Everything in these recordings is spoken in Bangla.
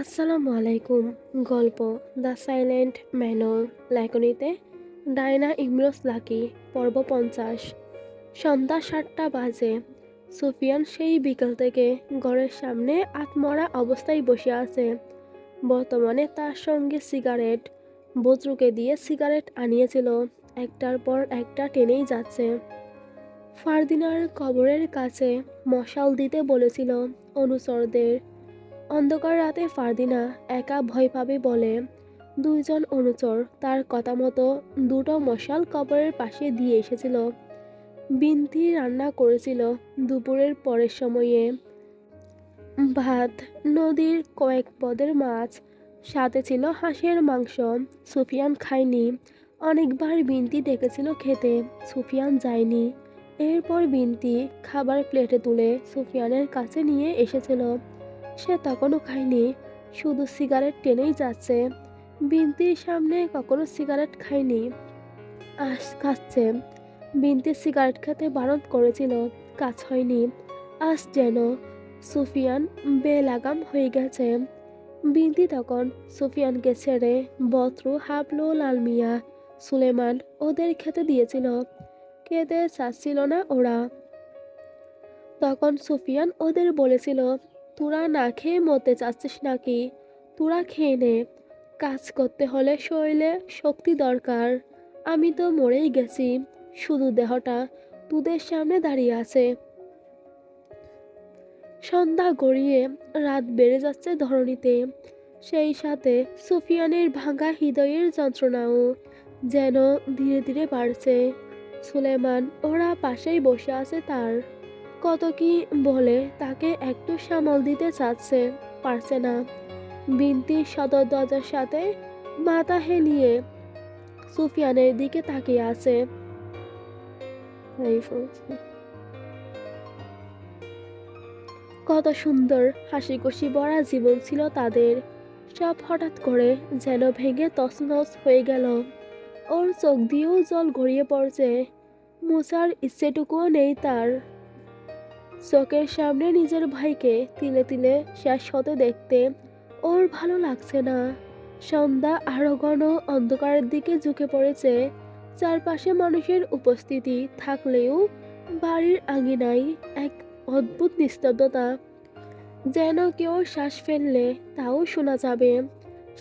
আসসালামু আলাইকুম। গল্প দ্য সাইলেন্ট ম্যানর লেখনীতে ডায়না ইমরোজ লাকি, পর্ব পঞ্চাশ। সন্ধ্যা সাতটা বাজে। সুফিয়ান সেই বিকেল থেকে ঘরের সামনে আত্মরা অবস্থায় বসে আছে। বর্তমানে তার সঙ্গে সিগারেট, বদরুকে দিয়ে সিগারেট আনিয়েছিল। একটার পর একটা টেনেই যাচ্ছে। ফারদিনার কবরের কাছে মশাল দিতে বলেছিল অনুচরদের। অন্ধকার রাতে ফারদিনা একা ভয় পাবে বলে দুইজন অনুচর তার কথা মতো দুটো মশাল কবরের পাশে দিয়ে এসেছিল। বিনতি রান্না করেছিল দুপুরের পরের সময়ে। ভাত, নদীর কয়েক পদের মাছ, সাথে ছিল হাঁসের মাংস। সুফিয়ান খায়নি। অনেকবার বিনতি ডেকেছিল খেতে, সুফিয়ান যায়নি। এরপর বিনতি খাবার প্লেটে তুলে সুফিয়ানের কাছে নিয়ে এসেছিল। সে তখনও খায়নি। শুধু সিগারেট টেনেই যাচ্ছে। বিন্তির সামনে কখনো সিগারেট খায়নি। আস খাচ্ছে। বিন্তি সিগারেট খেতে বারণ করেছিল। কাজ হয়নি। আজ যেন সুফিয়ান বেলাগাম হয়ে গেছে। বিন্তি তখন সুফিয়ানকে ছেড়ে বত্রু হাবলু লালমিয়া সুলেমান ওদের খেতে দিয়েছিল। খেতে চাচ্ছিল না ওরা। তখন সুফিয়ান ওদের বলেছিল তোরা না খেয়ে মরতে চাচ্ছিস নাকি? তোরা খেয়ে নে। কাজ করতে হলে শরীরে শক্তি দরকার। আমি তো মরেই গেছি। শুধু দেহটা তোদের সামনে দাঁড়িয়ে আছে। সন্ধ্যা গড়িয়ে রাত বেড়ে যাচ্ছে ধরণীতে। সেই সাথে সুফিয়ানের ভাঙা হৃদয়ের যন্ত্রণাও যেন ধীরে ধীরে বাড়ছে। সুলেমান ওরা পাশেই বসে আছে তার কত কি বলে, তাকে একটু সামাল দিতে চাচ্ছে, পারছে না। বিনতি সদর দরজার সাথে মাথা হেলিয়ে সুফিয়ানের দিকে তাকিয়ে আছে। কত সুন্দর হাসি খুশি ভরা জীবন ছিল তাদের। সব হঠাৎ করে যেন ভেঙে তছনছ হয়ে গেল। ওর চোখ দিয়েও জল গড়িয়ে পড়ছে। মোছার ইচ্ছেটুকুও নেই তার। চোখের সামনে নিজের ভাইকে তিলে তিলে শেষ হতে দেখতে ওর ভালো লাগছে না। সন্ধ্যা আরও ঘন অন্ধকারের দিকে ঝুঁকে পড়েছে। চারপাশে মানুষের উপস্থিতি থাকলেও বাড়ির আঙিনায় এক অদ্ভুত নিস্তব্ধতা। যেন কেউ শ্বাস ফেললে তাও শোনা যাবে।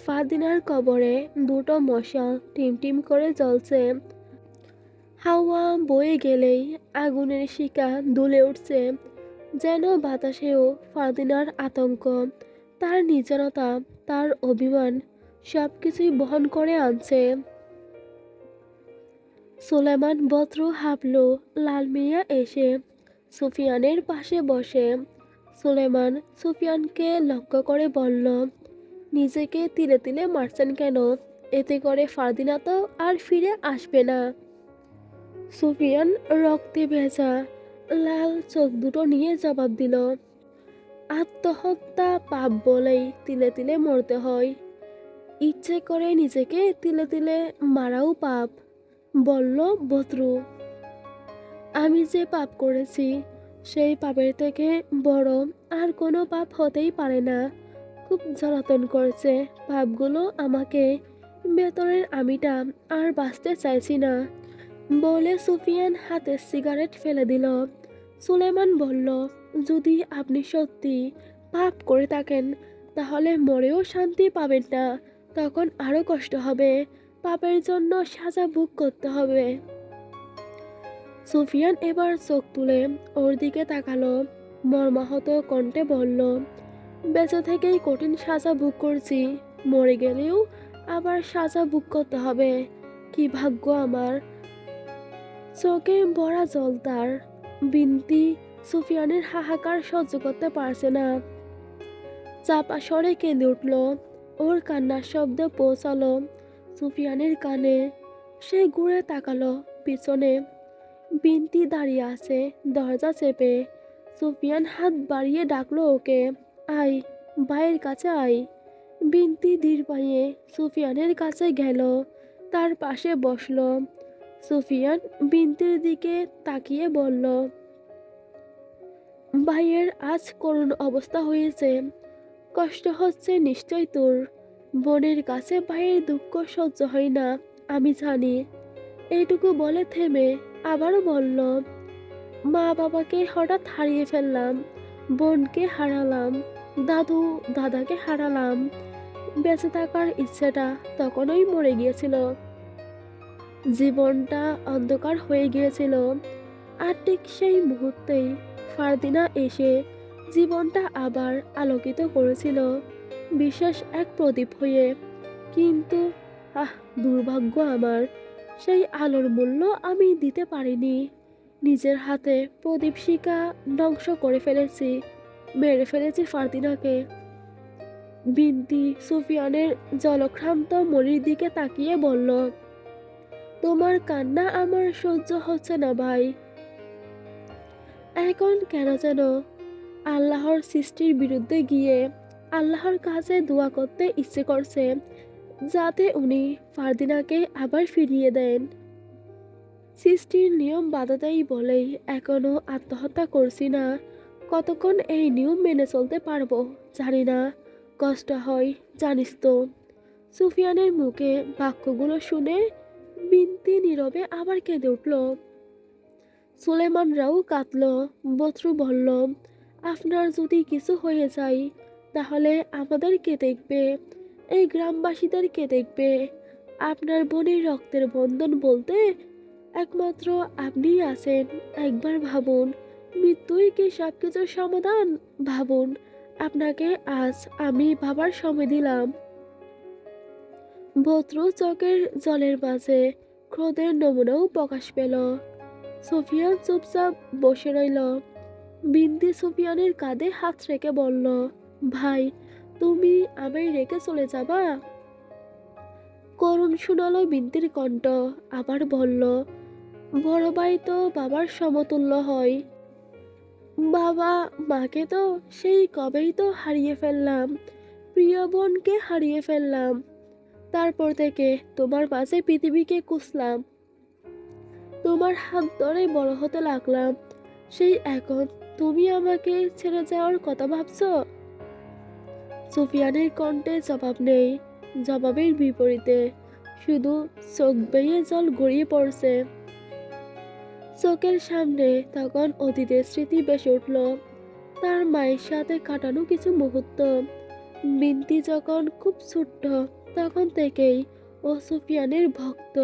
ফাদিনার কবরে দুটো মশাল টিম টিম করে জ্বলছে। হাওয়া বয়ে গেলেই আগুনের শিকা দুলে উঠছে। যেন বাতাসেও ফাদিনার আতঙ্ক, তার নির্জনতা, তার অভিমান সব কিছুই বহন করে আনছে। সুলেমান বত্র হাবলো লালমিয়া এসে সুফিয়ানের পাশে বসে। সুলেমান সুফিয়ানকে লক্ষ্য করে বলল, নিজেকে তিলে তিলে মারছেন কেন? এতে করে ফারদিনা তো আর ফিরে আসবে না। সুফিয়ান রক্তে ভেজা লাল চোখ দুটো নিয়ে জবাব দিল, আত্মহত্যা পাপ বলেই তিলে তিলে মরতে হয়। ইচ্ছে করে নিজেকে তিলে তিলে মারাও পাপ। বলল বত্রু আমি যে পাপ করেছি, সেই পাপের থেকে বড় আর কোনো পাপ হতেই পারে না। খুব জ্বালাতন করছে পাপগুলো আমাকে। ভেতরের আমিটা আর বাঁচতে চাইছি না। বলে সুফিয়ান হাতে সিগারেট ফেলে দিল। সুলেমান বলল, যদি আপনি সত্যি পাপ করে থাকেন, তাহলে মরেও শান্তি পাবেন না। তখন আরও কষ্ট হবে। পাপের জন্য সাজা বুক করতে হবে। সুফিয়ান এবার চোখ তুলে ওর দিকে তাকালো। মর্মাহত কণ্ঠে বলল, বেঁচে থেকেই কঠিন সাজা বুক করছি। মরে গেলেও আবার সাজা বুক করতে হবে। কি ভাগ্য আমার। চোখে বড়া জল তার। বিনতি সুফিয়ানের হাহাকার সহ্য করতে পারছে না। চাপা স্বরে কেঁদে উঠল। ওর কান্নার শব্দ পৌঁছালো। সুফিয়ানের কানে সে ঘুরে তাকালো পিছনে। বিনতি দাঁড়িয়ে আছে দরজা চেপে। সুফিয়ান হাত বাড়িয়ে ডাকলো ওকে। আই ভাইয়ের কাছে আই বিনতি ধীর পাইয়ে সুফিয়ানের কাছে গেল। তার পাশে বসল। সুফিয়ান বিনতির দিকে তাকিয়ে বলল, ভাইয়ের আজ করুণ অবস্থা হয়েছে। কষ্ট হচ্ছে নিশ্চয় তোর। বোনের কাছে ভাইয়ের দুঃখ সহ্য হয় না, আমি জানি। এইটুকু বলে থেমে আবারও বলল, মা বাবাকে হঠাৎ হারিয়ে ফেললাম, বোনকে হারালাম, দাদু দাদাকে হারালাম। বেঁচে থাকার ইচ্ছেটা তখনই মরে গিয়েছিল। জীবনটা অন্ধকার হয়ে গিয়েছিল। আর ঠিক সেই মুহূর্তেই ফারদিনা এসে জীবনটা আবার আলোকিত করেছিল। বিশেষ এক প্রদীপ হয়ে। কিন্তু, আহ, দুর্ভাগ্য আমার, সেই আলোর মূল্য আমি দিতে পারিনি। নিজের হাতে প্রদীপ শিকা ধ্বংস করে ফেলেছি, মেরে ফেলেছি ফারদিনাকে। বিন্তি সুফিয়ানের জলক্রান্ত মরির দিকে তাকিয়ে বলল তোমার কান্না আমার সহ্য হচ্ছে না ভাই। এখন কেন যেন আল্লাহর সৃষ্টির বিরুদ্ধে গিয়ে আল্লাহর কাছে দোয়া করতে ইচ্ছে করছে, যাতে উনি ফারদিনাকে আবার ফিরিয়ে দেন। সৃষ্টির নিয়ম বাধা দেয় বলেই এখনও আত্মহত্যা করছি না। কতক্ষণ এই নিয়ম মেনে চলতে পারব জানি না। কষ্ট হয়, জানিস তো। সুফিয়ানের মুখে বাক্যগুলো শুনে বিনতি নীরবে আবার কেঁদে উঠল। সুলেমানরাও কাঁদল, বত্রু বলল, আপনার যদি কিছু হয়ে যায়, তাহলে আমাদের কে দেখবে? এই গ্রামবাসীদের কে দেখবে? আপনার বোনের রক্তের বন্ধন বলতে একমাত্র আপনিই আছেন। একবার ভাবুন, মৃত্যুই কি সব কিছুর সমাধান? ভাবুন, আপনাকে আজ আমি ভাবার সময় দিলাম। ভদ্র চকের জলের মাঝে ক্রোধের নমুনাও প্রকাশ পেল। সুফিয়ান চুপচাপ বসে রইল। বিন্দি সুফিয়ানের কাঁধে হাত রেখে বলল, ভাই, তুমি আমায় রেখে চলে যাবা? করুণ শোনালো বিন্দির কণ্ঠ আবার বলল, বড় ভাই তো বাবার সমতুল্য হয়। বাবা, মাকে তো সেই কবেই তো হারিয়ে ফেললাম। প্রিয় বোনকে হারিয়ে ফেললাম। তারপর থেকে তোমার মাঝে পৃথিবীকে কুসলাম তোমার হাত ধরে বড় হতে লাগলাম। সেই এখন তুমি আমাকে ছেড়ে যাওয়ার কথা ভাবছ? সুফিয়ানের কণ্ঠে জবাব নেই, জবাবের বিপরীতে শুধু চোখ বেয়ে জল গড়িয়ে পড়ছে। চোখের সামনে তখন অতীতের স্মৃতি বেসে উঠল। তার মায়ের সাথে কাটানো কিছু মুহূর্ত। বিনতি যখন খুব ছোট্ট তখন থেকেই ও সুফিয়ানের ভক্ত।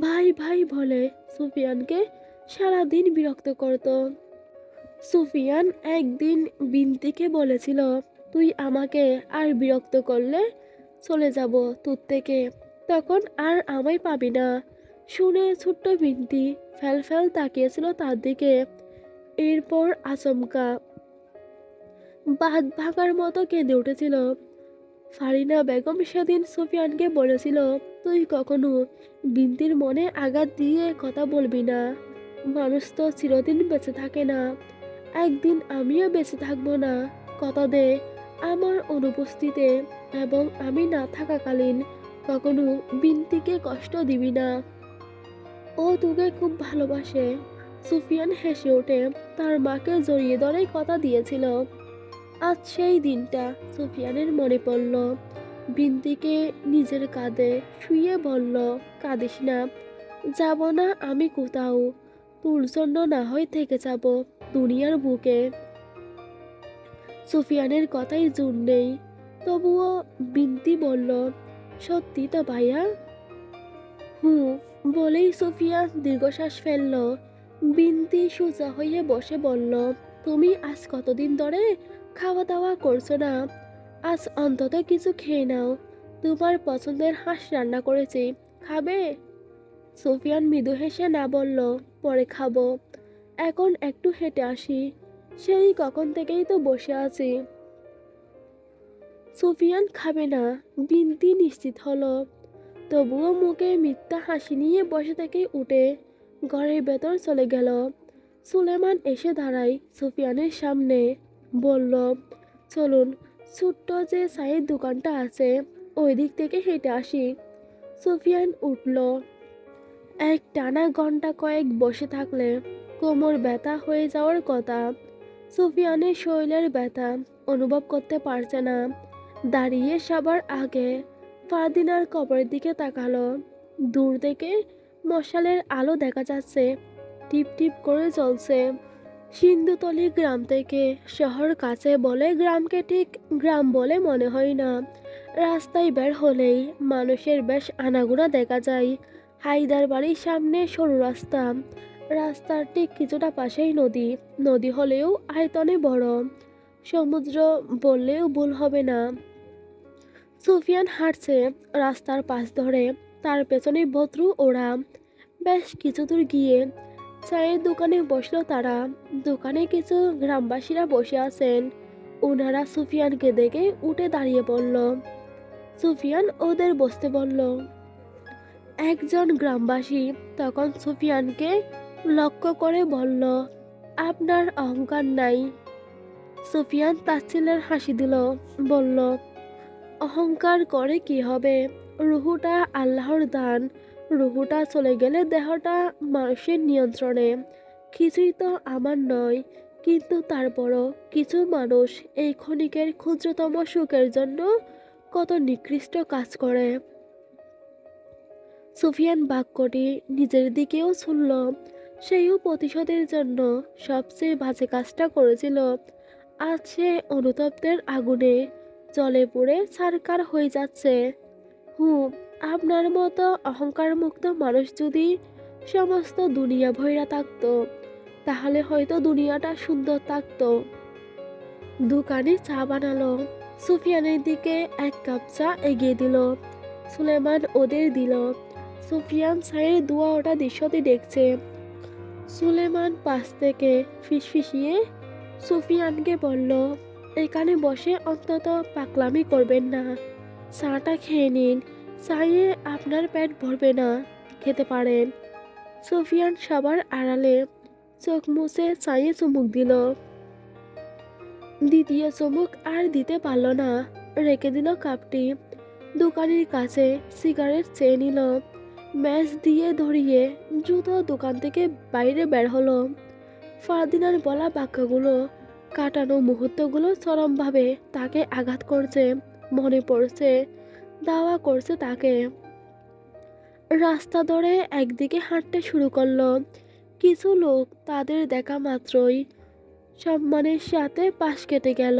ভাই ভাই বলে সুফিয়ানকে সারাদিন বিরক্ত করত। সুফিয়ান একদিন বিনতিকে বলেছিল, তুই আমাকে আর বিরক্ত করলে চলে যাব তোর থেকে। তখন আর আমায় পাবি না। শুনে ছোট্ট বিনতি ফেল ফেল তাকিয়েছিল তার দিকে। এরপর আচমকা বাদ ভাঙার মতো কেঁদে উঠেছিল। ফারিনা বেগম সেদিন সুফিয়ানকে বলেছিল, তুই কখনো বিনতির মনে আঘাত দিয়ে কথা বলবি না। মানুষ তো চিরদিন বেঁচে থাকে না। একদিন আমিও বেঁচে থাকব না। কথা দে আমার অনুপস্থিতিতে এবং আমি না থাকাকালীন কখনো বিন্তিকে কষ্ট দিবি না। ও তোকে খুব ভালোবাসে। সুফিয়ান হেসে ওঠে। তার মাকে জড়িয়ে ধরে কথা দিয়েছিল। আজ সেই দিনটা সুফিয়ানের মনে পড়ল। বিন্তিকে নিজের কাঁধে শুয়ে বলল, কাঁদিস না, যাব না আমি কোথাও। তোর না হয় থেকে যাব দুনিয়ার বুকে। সুফিয়ানের কথাই জোর নেই। তবুও বিন্তি বলল, সত্যি তো ভাইয়া? হুঁ, বলেই সুফিয়া দীর্ঘশ্বাস ফেলল। বিনতি সোজা হয়ে বসে বলল, তুমি আজ কতদিন ধরে খাওয়া দাওয়া করছ না? আজ অন্তত কিছু খেয়ে নাও। তোমার পছন্দের হাঁস রান্না করেছি। খাবে? সুফিয়ান মৃদু হেসে না বলল, পরে খাব। এখন একটু হেঁটে আসি। সেই কখন থেকেই তো বসে আছি। সুফিয়ান খাবে না, বিনতি নিশ্চিত হলো। তবুও মুখে মিথ্যা হাসি নিয়ে বসে থেকে উঠে ঘরের ভেতর চলে গেল। সুলেমান এসে দাঁড়ায় সুফিয়ানের সামনে। বলল চলুন, ছোট্ট যে চায়ের দোকানটা আছে ওই দিক থেকে হেঁটে আসি। সুফিয়ান উঠল। এক টানা ঘণ্টা কয়েক বসে থাকলে কোমর ব্যথা হয়ে যাওয়ার কথা। সুফিয়ানের শরীরের ব্যথা অনুভব করতে পারছে না। দাঁড়িয়ে সবার আগে ফারদিনার কবরের দিকে তাকালো। দূর থেকে মশালের আলো দেখা যাচ্ছে টিপ টিপ করে চলছে সিন্ধুতলি গ্রাম থেকে শহর কাছে বলে গ্রামকে ঠিক গ্রাম বলে মনে হয় না। রাস্তায় বের হলেই মানুষের বেশ আনাগোনা দেখা যায়। হায়দার বাড়ির সামনে সরু রাস্তা। রাস্তার ঠিক কিছুটা পাশেই নদী। নদী হলেও আয়তনে বড়। সমুদ্র বললেও ভুল হবে না। সুফিয়ান হাঁটছে রাস্তার পাশ ধরে। তার পেছনে ভদ্রু ওরা বেশ কিছু দূর গিয়ে চায়ের দোকানে বসল তারা। দোকানে কিছু গ্রামবাসীরা বসে আছেন। ওনারা সুফিয়ানকে দেখে উঠে দাঁড়িয়ে পড়ল সুফিয়ান ওদের বসতে বলল। একজন গ্রামবাসী তখন সুফিয়ানকে লক্ষ্য করে বলল, আপনার অহংকার নাই। সুফিয়ান তাচ্ছিলের হাসি দিল, বলল, অহংকার করে কি হবে? রুহুটা আল্লাহর দান। রুহুটা চলে গেলে দেহটা মানুষের নিয়ন্ত্রণে। কিছুই তো আমার নয়, কিন্তু তারপরও কিছু মানুষ এই ক্ষণিকের ক্ষুদ্রতম সুখের জন্য কত নিকৃষ্ট কাজ করে। সুফিয়ান বাক্যটি নিজের দিকেও শুনল সেও প্রতিশোধের জন্য সবচেয়ে বাজে কাজটা করেছিল। আজ সে অনুতপ্তের আগুনে জলে পুড়ে ছারকার হয়ে যাচ্ছে। হুম আপনার মতো অহংকার মুক্ত মানুষ যদি সমস্ত দুনিয়া ভৈরা থাকতো, তাহলে হয়তো দুনিয়াটা সুন্দর থাকতো। দোকানে চা বানালো, সুফিয়ানের দিকে এক কাপ চা এগিয়ে দিল, সুলেমান ওদের দিল। সুফিয়ান চায়ের দুয়া ওটা দৃশ্যটি দেখছে। সুলেমান পাশ থেকে ফিসফিসিয়ে সুফিয়ানকে বলল, এখানে বসে অন্তত পাকলামি করবেন না। চাটা খেয়ে নিন চায়ে আপনার পেট ভরবে না, খেতে পারেন। সুফিয়ান সবার আড়ালে চোখ মুছে চায়ে চুমুক দিল। দ্বিতীয় চুমুক আর দিতে পারল না, রেখে দিল কাপটি। দোকানের কাছে সিগারেট চেয়ে নিল। ম্যাচ দিয়ে ধরিয়ে দ্রুত দোকান থেকে বাইরে বের হলো। ফারদিনার বলা বাক্যগুলো, কাটানো মুহূর্তগুলো চরমভাবে তাকে আঘাত করছে, মনে পড়ছে। দাওয়া করছে তাকে। রাস্তা ধরে একদিকে হাঁটতে শুরু করল। কিছু লোক তাদের দেখা মাত্রই সম্মানের সাথে পাশ কেটে গেল।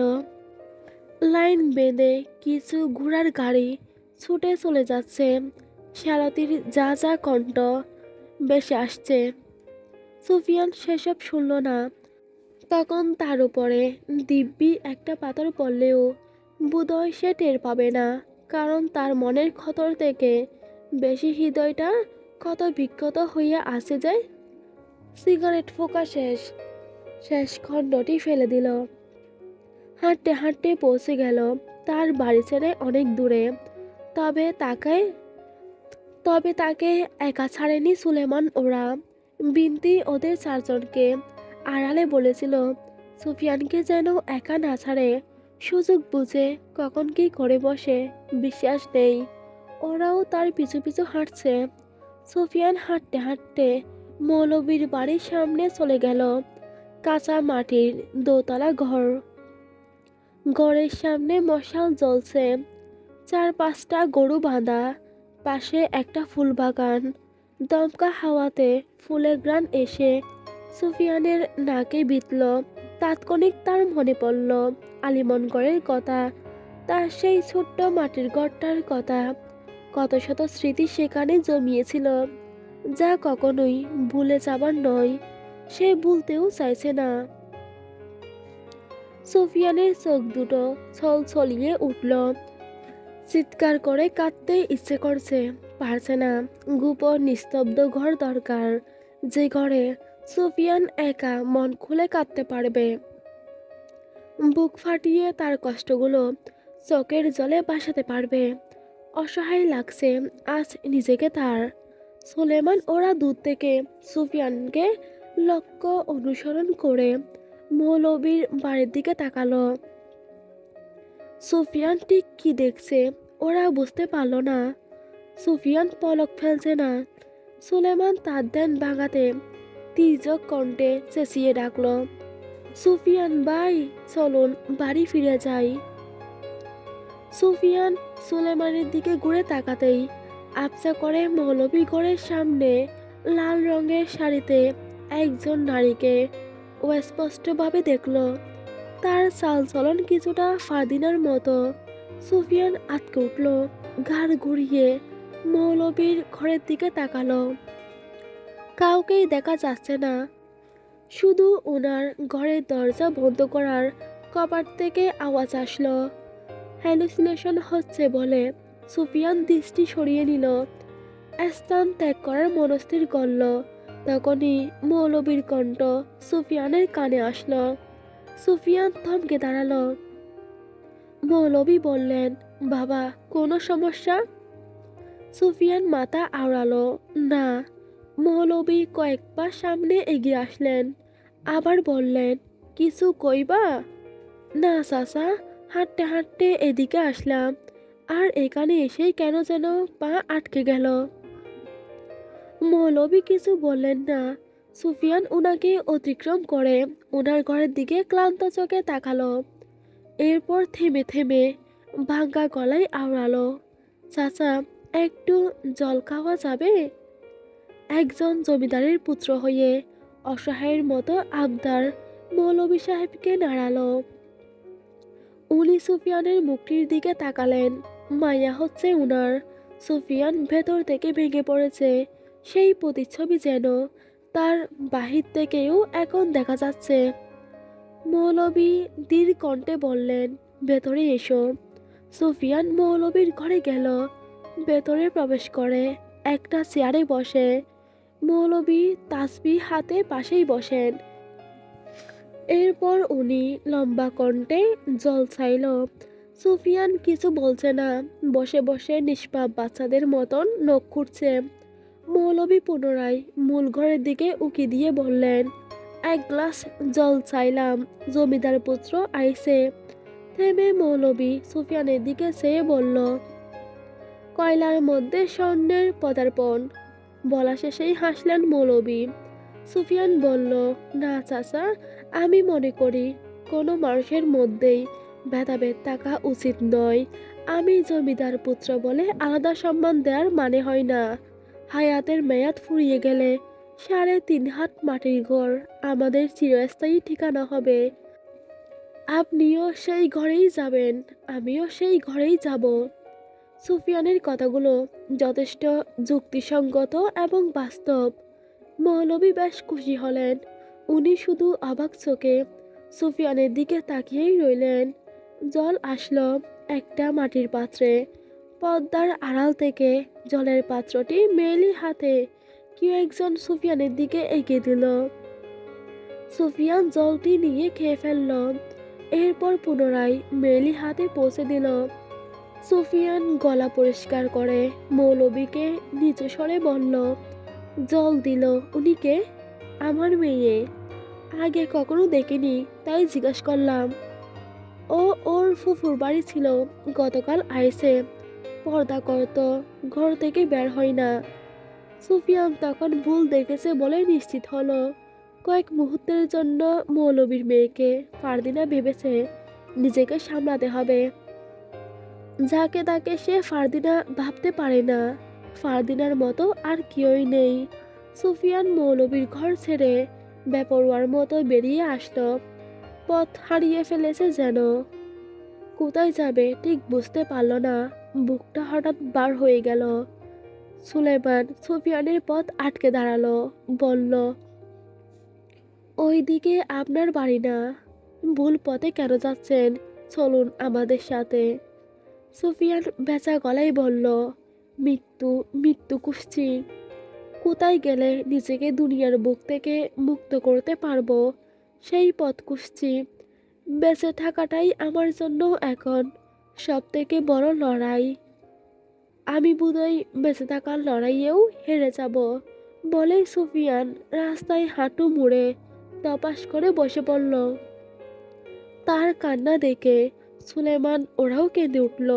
লাইন বেঁধে কিছু ঘোড়ার গাড়ি ছুটে চলে যাচ্ছে। সারথির যা যা কণ্ঠ বেশি আসছে। সুফিয়ান সেসব শুনল না। তখন তার উপরে দিব্যি একটা পাথর পড়লেও বোধহয় সে টের পাবে না। কারণ তার মনের ক্ষতর থেকে বেশি হৃদয়টা কত বিক্ষত হইয়া আসে যায় সিগারেট ফোকা শেষ। শেষ খণ্ডটি ফেলে দিল। হাঁটতে হাঁটতে পৌঁছে গেল। তার বাড়ি ছেড়ে অনেক দূরে। তবে তাকে তবে তাকে একা ছাড়েনি সুলেমান ওরা। বিনতি ওদের চারজনকে আড়ালে বলেছিল, সুফিয়ানকে যেন একা না ছাড়ে সুযোগ বুঝে কখন কি করে বসে, বিশ্বাস নেই। ওরাও তার পিছু পিছু হাঁটছে। সুফিয়ান হাঁটতে হাঁটতে মৌলবীর বাড়ির সামনে চলে গেল। কাঁচা মাটির দোতলা ঘর। ঘরের সামনে মশাল জ্বলছে। চার পাঁচটা গরু বাঁধা, পাশে একটা ফুল বাগান। দমকা হাওয়াতে ফুলের গ্রান এসে সুফিয়ানের নাকে বিতল তাৎক্ষণিক তার মনে পড়ল আলিমনগড়ের কথা তার সেই ছোট্ট মাটির ঘরটার কথা। কত শত স্মৃতি সেখানে জমিয়েছিল, যা কখনোই ভুলে যাবার নয়, সে ভুলতেও চাইছে না। সুফিয়ানের চোখ দুটো ছল ছলিয়ে উঠল। চিৎকার করে কাঁদতে ইচ্ছে করছে, পারছে না। গোপন নিস্তব্ধ ঘর দরকার, যে ঘরে সুফিয়ান একা মন খুলে কাঁদতে পারবে। বুক ফাটিয়ে তার কষ্টগুলো চোখের জলে বাসাতে পারবে। অসহায় লাগছে, আজ নিজেকে তার। সুলেমান ওরা দূর থেকে সুফিয়ানকে লক্ষ্য অনুসরণ করে মৌলবীর বাড়ির দিকে তাকালো। সুফিয়ান ঠিক কি দেখছে ওরা বুঝতে পারল না। সুফিয়ান পলক ফেলছে না। সুলেমান তার দেন ভাঙাতে তির্যক কণ্ঠে চেঁচিয়ে ডাকলো, সুফিয়ান ভাই, চলুন, বাড়ি ফিরে যাই। সুফিয়ান সুলেমানের দিকে ঘুরে তাকাতেই আবসা করে মৌলবী ঘরের সামনে লাল রঙের শাড়িতে একজন নারীকে ও স্পষ্টভাবে দেখল। তার চালচলন কিছুটা ফাদিনার মতো। সুফিয়ান আটকে উঠল, ঘাড় ঘুরিয়ে মৌলবীর ঘরের দিকে তাকালো। কাউকেই দেখা যাচ্ছে না। শুধু ওনার ঘরের দরজা বন্ধ করার কপাট থেকে আওয়াজ আসলো। হ্যালুসিনেশন হচ্ছে বলে সুফিয়ান দৃষ্টি সরিয়ে নিল। স্থান ত্যাগ করার মনস্থির করল। তখনই মৌলবীর কণ্ঠ সুফিয়ানের কানে আসলো। সুফিয়ান থমকে দাঁড়াল। মৌলবী বললেন, বাবা, কোনো সমস্যা? সুফিয়ান মাথা আওড়ালো, না। মৌলবী কয়েক পা সামনে এগিয়ে আসলেন। আবার বললেন, কিছু কইবা? না, চাচা, হাঁটতে হাঁটতে এদিকে আসলাম। আর এখানে এসেই কেন যেন পা আটকে গেল? মৌলবী কিছু বললেন না। সুফিয়ান উনাকে অতিক্রম করে ওনার ঘরের দিকে ক্লান্ত চোখে তাকালো। এরপর থেমে থেমে ভাঙ্গা গলায় আওড়ালো, চাচা, একটু জল খাওয়া যাবে? একজন জমিদারের পুত্র হয়ে অসহায়ের মতো আবদার মৌলবী সাহেবকে নাড়ালো। উনি সুফিয়ানের মুখটির দিকে তাকালেন। মায়া হচ্ছে উনার। সুফিয়ান ভেতর থেকে ভেঙে পড়েছে। সেই প্রতিচ্ছবি যেন তার বাহির থেকেও এখন দেখা যাচ্ছে। মৌলবী দীর কণ্ঠে বললেন, ভেতরে এসো। সুফিয়ান মৌলবীর ঘরে গেল। ভেতরে প্রবেশ করে একটা চেয়ারে বসে মৌলবী তাসবি হাতে পাশেই বসেন। এরপর উনি লম্বা কণ্ঠে জল চাইল সুফিয়ান কিছু বলছে না। বসে বসে নিষ্পাপ বাচ্চাদের মতন নখ খুঁড়ছে। মৌলবী পুনরায় মূল ঘরের দিকে উকি দিয়ে বললেন, এক গ্লাস জল চাইলাম জমিদার পুত্র আইসে থেমে মৌলবী সুফিয়ানের দিকে চেয়ে বলল, কয়লার মধ্যে স্বর্ণের পদার্পণ। বলা শেষেই হাসলেন মৌলবী। সুফিয়ান বলল, না চাচা, আমি মনে করি কোনো মানুষের মধ্যেই ভেদাভেদ থাকা উচিত নয়। আমি জমিদার পুত্র বলে আলাদা সম্মান দেওয়ার মানে হয় না। হায়াতের মেয়াদ ফুরিয়ে গেলে সাড়ে তিন হাত মাটির ঘর আমাদের চিরস্থায়ী ঠিকানা হবে। আপনিও সেই ঘরেই যাবেন, আমিও সেই ঘরেই যাব। সুফিয়ানের কথাগুলো যথেষ্ট যুক্তিসঙ্গত এবং বাস্তব। মৌলবী বেশ খুশি হলেন। উনি শুধু অবাক চোখে সুফিয়ানের দিকে তাকিয়েই রইলেন। জল আসলো একটা মাটির পাত্রে। পদ্মার আড়াল থেকে জলের পাত্রটি মেলি হাতে কেউ একজন সুফিয়ানের দিকে এগিয়ে দিল। সুফিয়ান জলটি নিয়ে খেয়ে ফেলল। এরপর পুনরায় মেলি হাতে পৌঁছে দিল। সুফিয়ান গলা পরিষ্কার করে মৌলবীকে নিচু স্বরে বলল, জল দিল উনিকে, আমার মেয়ে। আগে কখনো দেখিনি, তাই জিজ্ঞাসা করলাম। ও ওর ফুফুর বাড়ি ছিল, গতকাল আইসে। পর্দা করত, ঘর থেকে বের হয় না। সুফিয়ান তখন ভুল দেখেছে বলে নিশ্চিত হলো। কয়েক মুহূর্তের জন্য মৌলবীর মেয়েকে ফারদিনা ভেবেছে। নিজেকে সামলাতে হবে। যাকে তাকে সে ফারদিনা ভাবতে পারে না। ফারদিনার মতো আর কেউই নেই। সুফিয়ান মৌলবীর ঘর ছেড়ে বেপরোয়ার মতো বেরিয়ে আসলো। পথ হারিয়ে ফেলেছে যেন। কোথায় যাবে ঠিক বুঝতে পারল না। বুকটা হঠাৎ বার হয়ে গেল। সুলেমান সুফিয়ানের পথ আটকে দাঁড়াল। বলল, ওইদিকে আপনার বাড়ি না। ভুল পথে কেন যাচ্ছেন? চলুন আমাদের সাথে। সুফিয়ান বেচা গলায় বলল, মৃত্যু মৃত্যু কুষ্চি কোথায় গেলে নিজেকে দুনিয়ার বুক থেকে মুক্ত করতে পারব? সেই পথ কুষ্চি বেঁচে থাকাটাই আমার জন্য এখন সব থেকে বড় লড়াই। আমি বোধহয় বেঁচে থাকার লড়াইয়েও হেরে যাব। বলেই সুফিয়ান রাস্তায় হাঁটু মুড়ে তপাস করে বসে পড়ল। তার কান্না দেখে সুলেমান ওরাও কেঁদে উঠল।